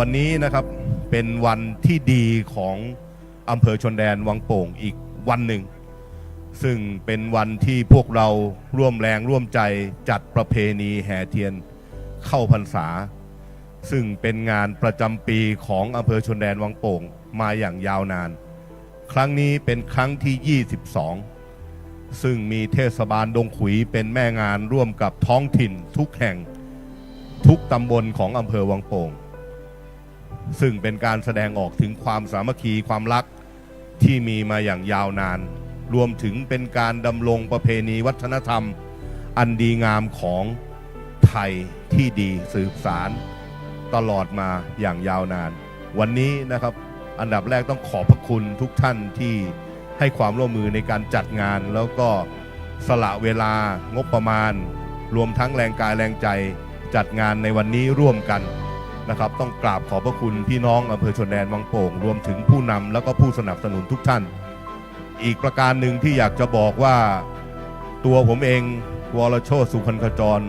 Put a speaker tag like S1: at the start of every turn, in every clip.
S1: วันนี้นะครับเป็นวันที่ดีของอำเภอชนแดนวังโป่งอีกวันหนึ่ง ซึ่งเป็นวันที่พวกเราร่วมแรงร่วมใจจัดประเพณีแห่เทียนเข้าพรรษา ซึ่งเป็นงานประจำปีของอำเภอชนแดนวังโป่งมาอย่างยาวนาน ครั้งนี้เป็นครั้งที่ 22 ซึ่งมีเทศบาลดงขุยเป็นแม่งานร่วมกับท้องถิ่นทุกแห่งทุกตำบลของอำเภอวังโป่ง ซึ่งเป็นการแสดงออกถึงความสามัคคีความรักที่มีมาอย่างยาวนาน รวมถึงเป็นการดำรงประเพณีวัฒนธรรม อันดีงามของไทยที่ดีสืบสารตลอดมาอย่างยาวนาน วันนี้นะครับอันดับแรกต้องขอบพระคุณทุกท่านที่ให้ความร่วมมือในการจัดงาน แล้วก็สละเวลางบประมาณ รวมทั้งแรงกายแรงใจจัดงานในวันนี้ร่วมกัน นะครับ ต้องกราบขอบพระคุณพี่น้องอำเภอชนแดนวังโป่งรวมถึงผู้นำแล้วก็ผู้สนับสนุนทุกท่าน อีกประการหนึ่งที่อยากจะบอกว่าตัวผมเองวรโชตสุพรรณขจร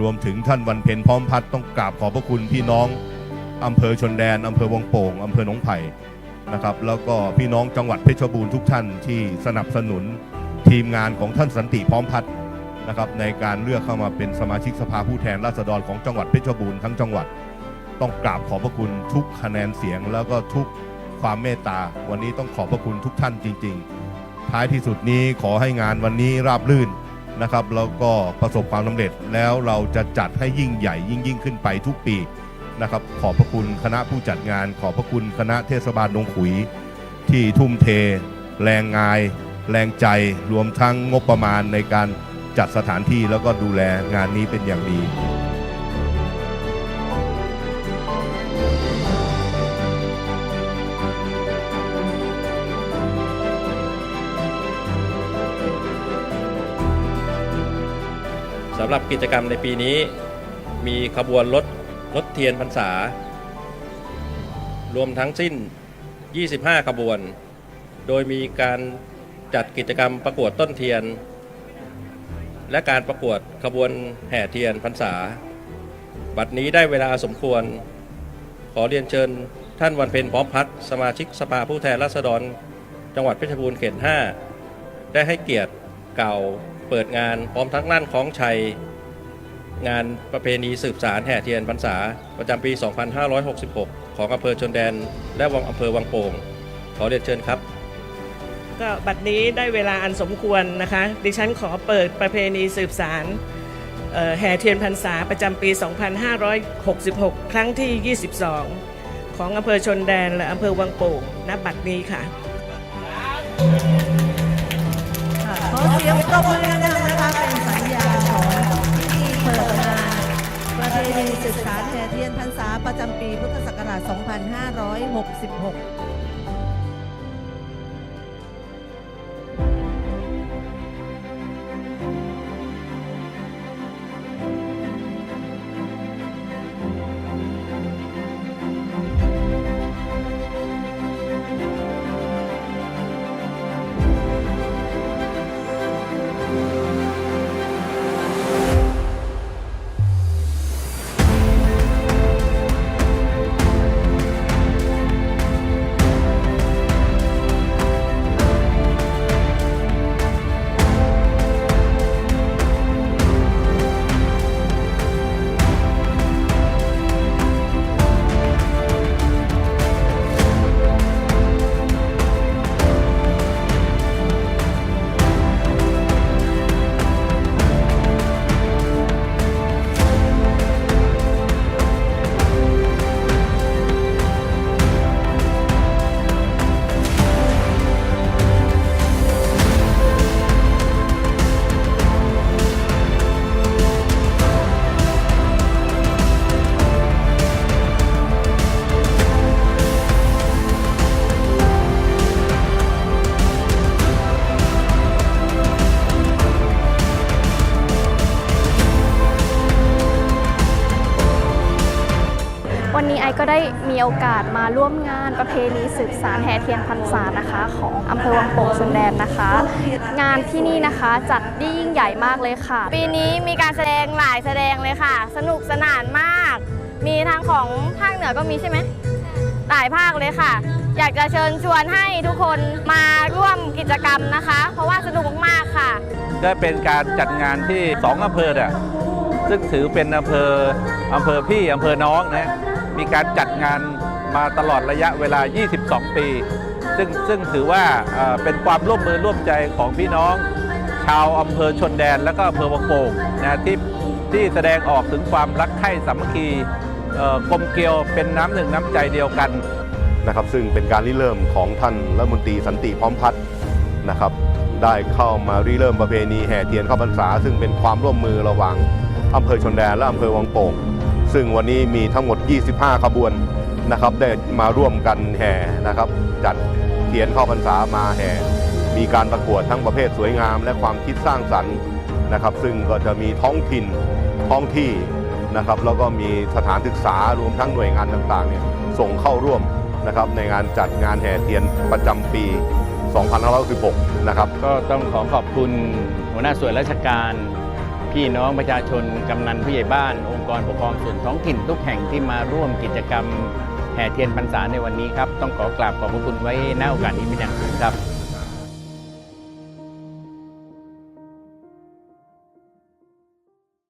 S1: รวมถึงท่านวันเพ็ญพร้อมพัฒน์ต้องกราบขอบพระคุณพี่น้องอำเภอชนแดนอำเภอวังโป่งอำเภอหนองไผ่นะครับ แล้วก็พี่น้องจังหวัดเพชรบูรณ์ทุกท่านที่สนับสนุนทีมงานของท่านสันติพร้อมพัฒน์นะครับในการเลือกเข้ามาเป็นสมาชิกสภาผู้แทนราษฎรของจังหวัดเพชรบูรณ์ทั้งจังหวัด ต้องกราบขอบพระคุณทุกคะแนนเสียง แล้วก็ทุกความเมตตา วันนี้ต้องขอบพระคุณทุกท่านจริง ๆ ท้ายที่สุดนี้ขอให้งานวันนี้ราบรื่นนะครับ แล้วก็ประสบความสำเร็จแล้วเราจะจัดให้ยิ่งใหญ่ยิ่งยิ่งขึ้นไปทุกปีนะครับ ขอบพระคุณคณะผู้จัดงาน ขอบพระคุณคณะเทศบาลดงขุย ที่ทุ่มเท แรงงาย แรงใจรวมทั้งงบประมาณในการจัดสถานที่แล้วก็ดูแลงานนี้เป็นอย่างดีำ
S2: หรับกิจกรรมในปีนี้ มีขบวนรถรถเทียนพรรษา รวมทั้งสิ้น 25 ขบวน โดยมีการจัดกิจกรรมประกวดต้นเทียน และการประกวดขบวนแห่เทียนพรรษา บัดนี้ได้เวลาสมควร ขอเรียนเชิญท่านวันเพ็ญพร้อมพัฒน์สมาชิกสภาผู้แทนราษฎร จังหวัดเพชรบูรณ์เขต 5 ได้ให้เกียรติเก่า เปิดงานพร้อมทั้งนั่นคล้องชัย งานประเพณีสืบสารแห่เทียนพรรษา ประจำปี 2566 ของอำเภอชนแดน และวังอำเภอวังโป่ง ขอเรียนเชิญครับ
S3: ก็บัดนี้ได้เวลาอันสมควรนะคะ ดิฉันขอเปิดประเพณีสืบสารแห่เทียนพรรษาประจำปี 2566 ครั้งที่ 22 ของอำเภอชนแดนและอำเภอวังโป่งณบัดนี้ค่ะ
S4: อเสียงปรบมือดังๆนะคะเป็นสัญญาของพิธีเปิดงานประเพณีศึกษาแห่เทียนพรรษาประจำปีพุทธศักราช 2566
S5: ไอก็ได้มีโอกาสมาร่วมงานประเพณีสืบสารแห่เทียนพรรษานะคะ ของอำเภอวังโป่งชนแดนนะคะ งานที่นี่นะคะจัดได้ยิ่งใหญ่มากเลยค่ะ
S6: ปีนี้มีการแสดงหลายแสดงเลยค่ะ สนุกสนานมากม
S5: มีทางของภาคเหนือก็มีใช่ไหมหลายภาคเลยค่ะ อยากจะเชิญชวนให้ทุกคนมาร่วมกิจกรรมนะคะ เพราะว่าสนุกมากๆค่ะ
S6: ก็เป็นการจัดงานที่สองอำเภอเนี่ยซึ่งถือเป็นอำเภออำเภอพี่อำเภอน้องนะ มีการจัดงานมาตลอดระยะเวลา 22 ปี ซึ่งซึ่งถือว่าเป็นความร่วมมือร่วมใจของพี่น้อง ชาวอำเภอชนแดนและก็อำเภอวังโป่งนะที่ที่แสดงออกถึงความรักใคร่สามัคคีกลมเกลียวเป็นน้ำหนึ่งน้ำใจเดียวกัน
S1: นะครับ ซึ่งเป็นการริเริ่มของท่านรัฐมนตรีสันติพร้อมพัฒน์นะครับ ได้เข้ามาริเริ่มประเพณีแห่เทียนเข้าพรรษา ซึ่งเป็นความร่วมมือระหว่างอำเภอชนแดนและอำเภอวังโป่ง ซึ่งวันนี้มีทั้งหมด 25 ขบวนนะครับ ได้มาร่วมกันแห่นะครับ จัดเทียนเข้าพรรษามาแห่ มีการประกวดทั้งประเภทสวยงาม และความคิดสร้างสรรค์นะครับ ซึ่งก็จะมีท้องถิ่นท้องที่นะครับแล้วก็มีสถานศึกษารวมทั้งหน่วยงานต่างๆเนี่ยส่งเข้าร่วมนะครับในงานจัดงานแห่เทียนประจำปี 2516 นะครับ
S7: ก็ต้องขอขอบคุณหัวหน้าส่วนราชการ พี่น้องประชาชนกำนันผู้ใหญ่บ้าน องค์กรปกครองส่วนท้องถิ่นทุกแห่งที่มาร่วมกิจกรรมแห่เทียนพรรษาในวันนี้ครับ ต้องขอกราบขอบพระคุณไว้ณโอกาสนี้เป็นอย่างสูงครับ